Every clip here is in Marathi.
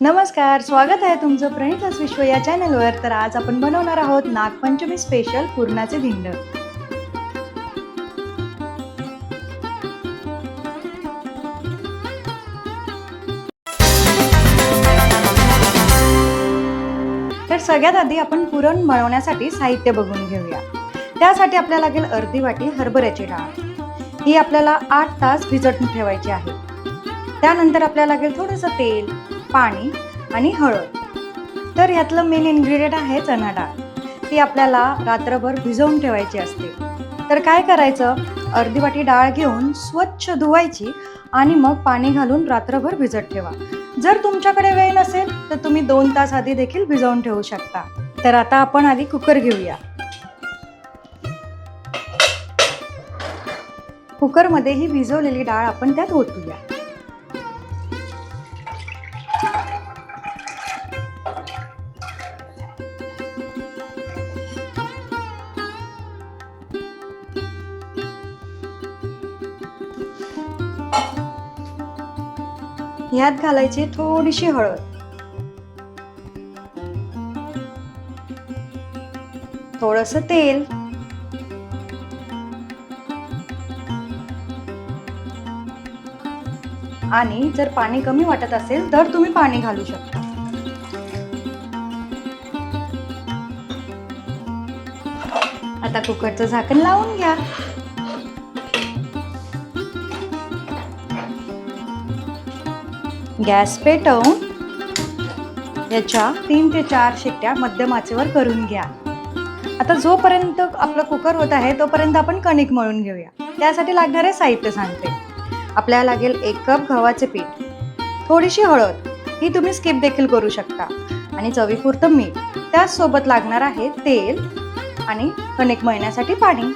नमस्कार स्वागत आहे तुमचं प्रणितास विश्व या चॅनलवर. तर आज आपण बनवणार आहोत नागपंचमी स्पेशल पूर्णाचे धिंड. तर सगळ्यात आधी आपण पुरण बनवण्यासाठी साहित्य बघून घेऊया. त्यासाठी आपल्याला लागेल अर्धी वाटी हरभऱ्याची डाळ. ही आपल्याला आठ तास भिजत ठेवायची आहे. त्यानंतर आपल्याला लागेल थोडंसं तेल पाणी आणि हळद. तर ह्यातलं मेन इन्ग्रेडियंट आहे चणा डाळ. ती आपल्याला रात्रभर भिजवून ठेवायची असते. तर काय करायचं? अर्धी वाटी डाळ घेऊन स्वच्छ धुवायची आणि मग पाणी घालून रात्रभर भिजत ठेवा. जर तुमच्याकडे वेळ नसेल तर तुम्ही दोन तास आधी देखील भिजवून ठेवू शकता. तर आता आपण आधी कुकर घेऊया. कुकरमध्ये ही भिजवलेली डाळ आपण त्यात ओतूया. ह्यात घालायची थोडीशी हळद. थोडस तेल. आणि जर पाणी कमी वाटत असेल तर तुम्ही पाणी घालू शकता. आता कुकरचं झाकण लावून घ्या. गॅस पेटवून याच्या तीन ते चार शिट्ट्या मध्यम आचेवर करून घ्या. आता जोपर्यंत आपलं कुकर होत आहे तोपर्यंत आपण कणिक मळून घेऊया. त्यासाठी लागणारे साहित्य सांगते. आपल्याला लागेल एक कप गव्हाचे पीठ थोडीशी हळद ही तुम्ही स्किप देखील करू शकता. आणि चवीपुरतं मीठ त्याचसोबत लागणार आहे तेल आणि कणिक मळण्यासाठी पाणी.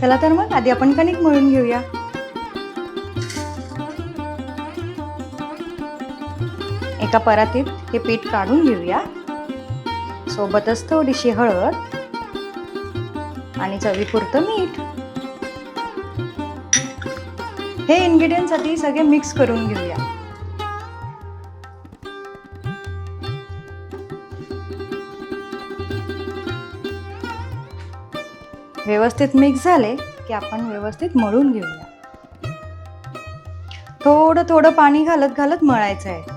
चला तर मग आधी आपण कणिक मळून घेऊया. एका परातीत हे पीठ काढून घेऊया. सोबतच थोडीशी हळद आणि चवीपुरतं मीठ. हे इन्ग्रेडियंट्स आधी सगळे मिक्स करून घेऊया. व्यवस्थित मिक्स झाले की आपण व्यवस्थित मळून घेऊया. थोडं थोडं पाणी घालत घालत मळायचं आहे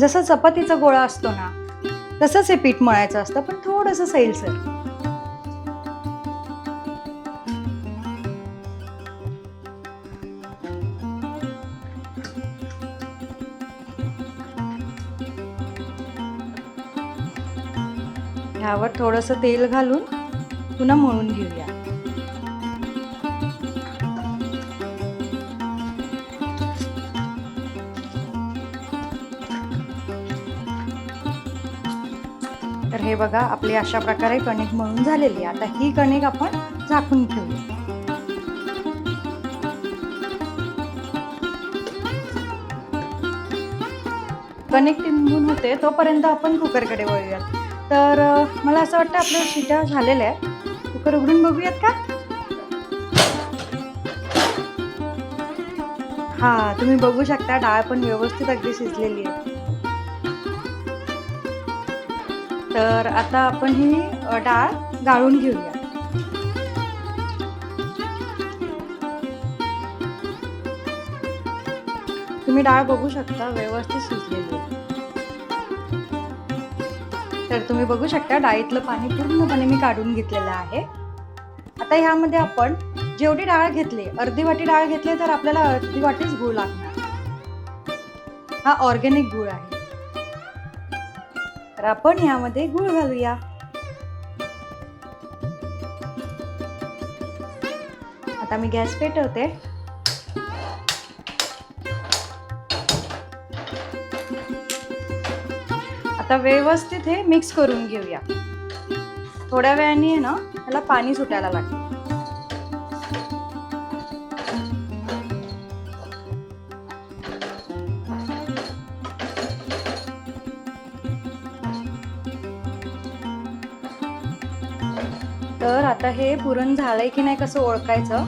जसं चपातीचा गोळा असतो ना तसंच हे पीठ मळायचं असतं पण थोडंसं सैलसर. ह्यावर थोडंसं तेल घालून पुन्हा मळून घेऊया. हे बघा आपली अशा प्रकारे कणिक मळून झालेली आहे. आता ही कणिक आपण झाकून ठेवूया. कणिक टिंबून होते तोपर्यंत आपण कुकरकडे वळूयात. तर मला असं वाटतं आपल्या शिट्या झालेल्या आहेत. कुकर उघडून बघूयात का? हा तुम्ही बघू शकता डाळ पण व्यवस्थित अगदी शिजलेली आहे. तर आता आपण ही डाळ गाळून घेऊया. तुम्ही डाळ बघू शकता व्यवस्थित शिजलेली आहे. तर तुम्ही बघू शकता डाळीतलं पाणी पूर्णपणे मी काढून घेतलेलं आहे. आता ह्यामध्ये आपण जेवढी डाळ घेतली अर्धी वाटी डाळ घेतली तर आपल्याला अर्धी वाटीच गूळ लागणार. हा ऑर्गेनिक गूळ आहे. तर आपण यामध्ये गूळ घालूया. आता मी गॅस पेटवते. आता व्यवस्थित हे मिक्स करून घेऊया. थोड्या वेळाने आहे ना ह्याला पाणी सुटायला लागतं तर आता हे पुरण झालंय की नाही कसं ओळखायचं?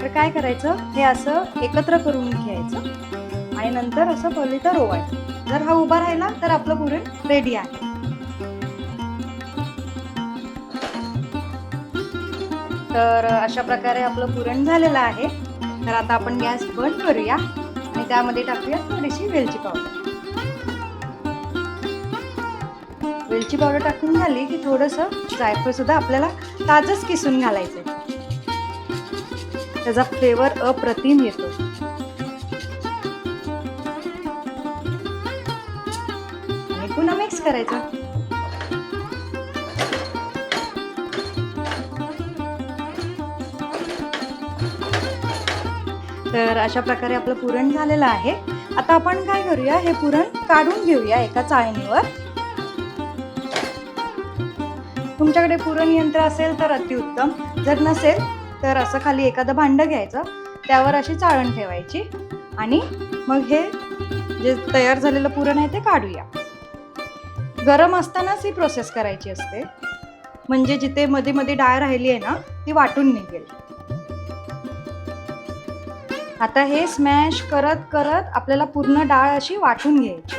तर काय करायचं? हे असं एकत्र करून घ्यायचं आणि नंतर असं पहिले रोवायचं. जर हा उभा राहिला तर आपलं पुरण रेडी आहे. तर अशा प्रकारे आपलं पुरण झालेलं आहे. तर आता आपण गॅस बंद करूया आणि त्यामध्ये टाकूया थोडीशी वेलची पावडर. वेलची पावडर टाकून झाली की थोडंसं जायफळ सुद्धा आपल्याला ताजच किसून घालायचे. त्याचा फ्लेवर अप्रतिम येतो. आणि पुन्हा मिक्स करायचं. तर अशा प्रकारे आपलं पुरण झालेलं आहे. आता आपण काय करूया? हे पुरण काढून घेऊया एका चाळणीवर. तुमच्याकडे पुरण यंत्र असेल तर अतिउत्तम. जर नसेल तर असं खाली एखादं भांडं घ्यायचं. त्यावर अशी चाळण ठेवायची. आणि मग हे जे तयार झालेलं पुरण आहे ते काढूया. गरम असतानाच ही प्रोसेस करायची असते. म्हणजे जिथे मध्ये मध्ये डाळ राहिली आहे ना ती वाटून निघेल. आता हे स्मॅश करत करत आपल्याला पूर्ण डाळ अशी वाटून घ्यायची.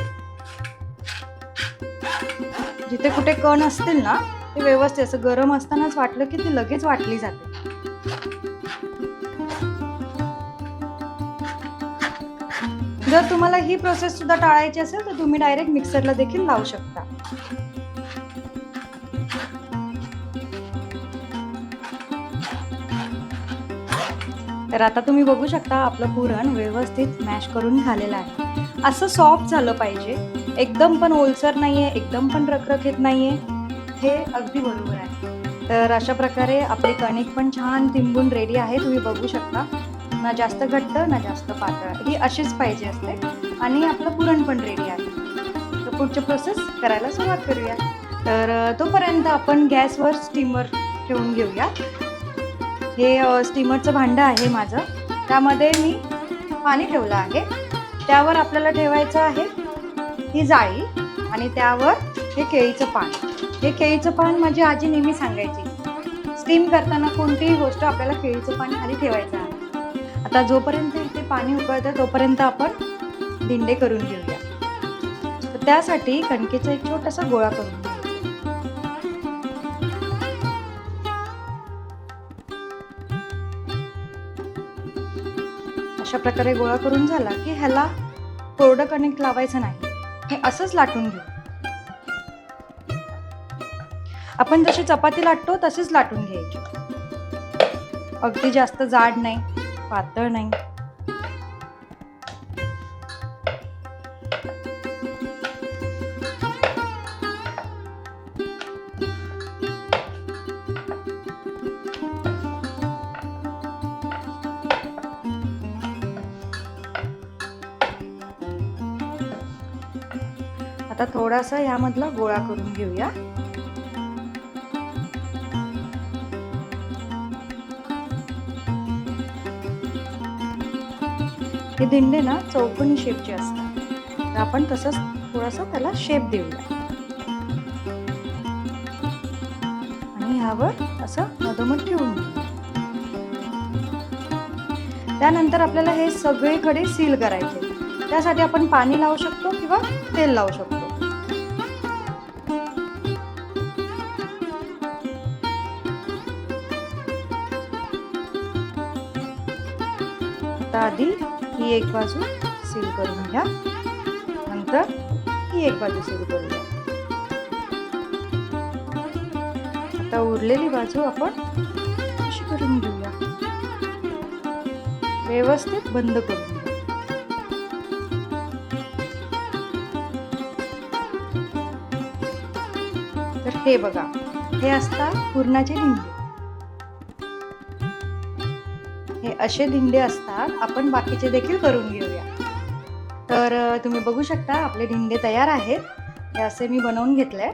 जिथे कुठे कण असतील ना ते व्यवस्थित असं गरम असतानाच वाटलं की ती लगेच वाटली जाते. जर तुम्हाला ही प्रोसेस सुद्धा टाळायची असेल तर तुम्ही डायरेक्ट मिक्सरला देखील लावू शकता. तर आता तुम्ही बघू शकता आपलं पुरण व्यवस्थित मॅश करून झालेलं आहे. असं सॉफ्ट झालं पाहिजे. एकदम पण ओलसर नाहीये एकदम पण रखरखीत नाहीये. हे अगदी बरोबर आहे. तर अशा प्रकारे आपले कणिक पण छान तिंबून रेडी आहे. तुम्ही बघू शकता. ना जास्त घट्ट ना जास्त पातळ. ही अशीच पाहिजे असते. आणि आपलं पुरण पण रेडी आहे. तर पुढची प्रोसेस करायला सुरुवात करूया. तर तोपर्यंत आपण गॅसवर स्टीमर ठेवून घेऊया. हे स्टीमरचं भांडं आहे माझं. त्यामध्ये मी पाणी ठेवलं आहे. त्यावर आपल्याला ठेवायचं आहे ही जाळी आणि त्यावर हे केळीचं पान. हे केळीचं पान माझी आजी नेहमी सांगायची. स्टीम करताना कोणतीही गोष्ट आपल्याला केळीचं पान खाली ठेवायचं आहे. आता जोपर्यंत ते पाणी उकळतं तोपर्यंत आपण दिंडे करून घेऊया. तर त्यासाठी कणकेचा एक छोटासा गोळा करून अशा प्रकारे गोळा करून झाला की ह्याला कोरडं कणिक लावायचं नाही. हे असंच लाटून घेऊ. आपण जशी चपाती लाटतो तशीच लाटून घ्यायची. अगदी जास्त जाड नाही पातळ नाही. आता थोडासा ह्यामधला गोळा करून घेऊया. हे दिंडे ना चौकोनी शेपचे असतात. तर आपण तसंच थोडासा त्याला शेप देऊया. आणि ह्यावर असं मधोमध ठेवून त्यानंतर आपल्याला हे सगळीकडे सील करायचे. त्यासाठी आपण पाणी लावू शकतो किंवा तेल लावू शकतो. आधी ही एक बाजू सील करून घ्या. नंतर ही एक बाजू सील करून घ्या. आता उरलेली बाजू आपण अशी करून घेऊया. व्यवस्थित बंद करून घ्या. तर हे बघा हे असतात पुरणाचे लिंबू असे धिंडे असतात आपण बाकीचे देखील करून घेऊया. तर तुम्ही बघू शकता आपले धिंडे तयार आहेत. हे असे मी बनवून घेतले.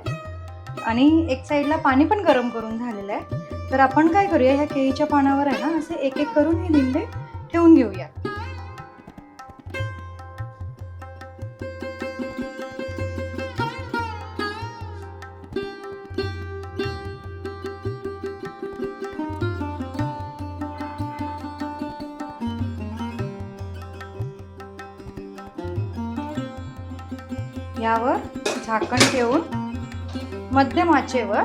आणि एक साईडला पाणी पण गरम करून झालेलं आहे. तर आपण काय करूया ह्या केळीच्या पानावर आहे ना असे एक एक करून हे धिंडे ठेवून घेऊया. यावर झाकण ठेवून मध्यम आचेवर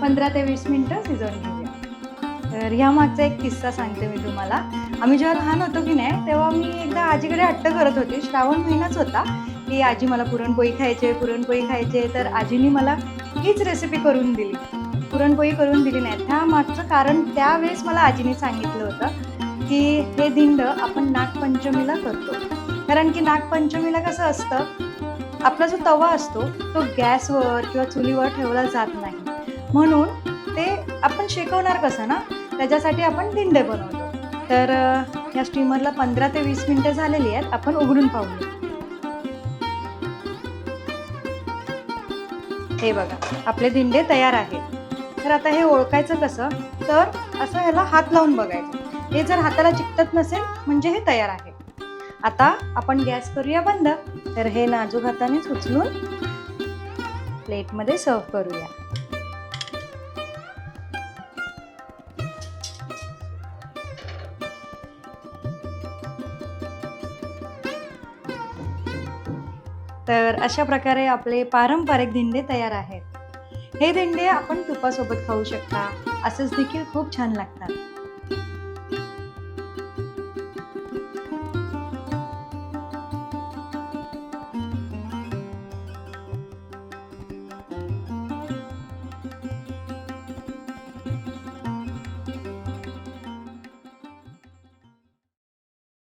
पंधरा ते वीस मिनिटं शिजवून घेऊया. तर ह्या मागचा एक किस्सा सांगते मी तुम्हाला. आम्ही जेव्हा लहान होतो की नाही तेव्हा मी एकदा आजीकडे हट्ट करत होती. श्रावण महिनाच होता की आजी मला पुरणपोळी खायचे पुरणपोळी खायचे. तर आजीने मला हीच रेसिपी करून दिली. पुरणपोळी करून दिली नाही. त्या मागचं कारण त्यावेळेस मला आजीने सांगितलं होतं की हे दिंड आपण नागपंचमीला करतो. कारण की नागपंचमीला कसं असतं आपला जो तवा असतो तो गॅसवर किंवा चुलीवर ठेवला जात नाही. म्हणून ते आपण शेकवणार कसं ना? त्याच्यासाठी आपण दिंडे बनवतो. तर या स्टीमरला पंधरा ते वीस मिनिटं झालेली आहेत. आपण उघडून पाहूया हे बघा आपले दिंडे तयार आहेत. तर आता हे ओळखायचं कसं? तर असं ह्याला हात लावून बघायचं. हे जर हाताला चिकटत नसेल म्हणजे हे तयार आहे. आता आपण गॅस करूया बंद. तर हे नाजूक हातानेच उचलून प्लेटमध्ये सर्व करूया. तर अशा प्रकारे आपले पारंपरिक दिंडे तयार आहेत. हे दिंडे आपण तुपासोबत खाऊ शकता. असंच देखील खूप छान लागतात.